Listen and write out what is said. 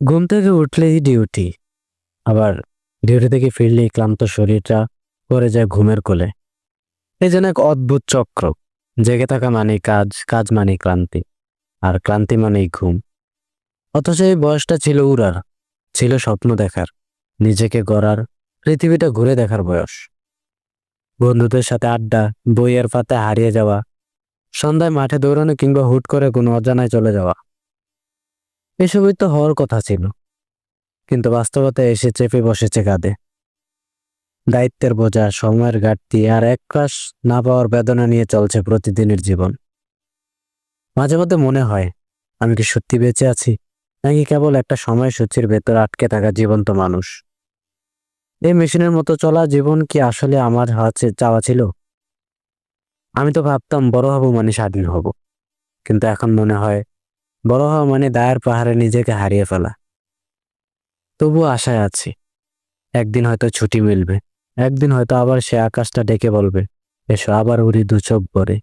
ঘুম থেকে উঠলেই ডিউটি আবার ডিউটি থেকে ফিরলেই ক্লান্ত শরীরটা পড়ে যায় ঘুমের কোলে। এই যেন এক অদ্ভুত চক্র, জেগে থাকা মানেই কাজ কাজ মানেই ক্লান্তি, আর ক্লান্তি মানেই ঘুম। অথচ এই বয়সটা ছিল উড়ার, ছিল স্বপ্ন দেখার, নিজেকে গড়ার, পৃথিবীটা ঘুরে দেখার বয়স। বন্ধুদের সাথে আড্ডা, বইয়ের পাতে হারিয়ে যাওয়া, সন্ধ্যায় মাঠে দৌড়ানো কিংবা হুট করে কোনো অজানায় চলে যাওয়া। এসবই তো হওয়ার কথা ছিল। কিন্তু বাস্তবতা এসে চেপে বসেছে কাঁধে। দায়িত্বের বোঝা, সময়ের ঘাটতি আর এক ক্লাস না পাওয়ার বেদনা নিয়ে চলছে প্রতিদিনের জীবন। মাঝে মধ্যে মনে হয়, আমি কি সত্যি বেঁচে আছি, নাকি কেবল একটা সময়সূচির ভেতর আটকে থাকা জীবন্ত মানুষ? এই মেশিনের মতো চলা জীবন কি আসলে আমার হাতে চাওয়া ছিল? আমি তো ভাবতাম, বড় হব মানে স্বাধীন হব। কিন্তু এখন মনে হয় বড় হওয়া মানে দায়ের পাহাড়ে নিজেকে হারিয়ে ফেলা। তবু আশায় আছি, একদিন হয়তো ছুটি মিলবে, একদিন হয়তো আবার সে আকাশটা ডেকে বলবে, এসো আবার উড়ি দু চোখ ভরে।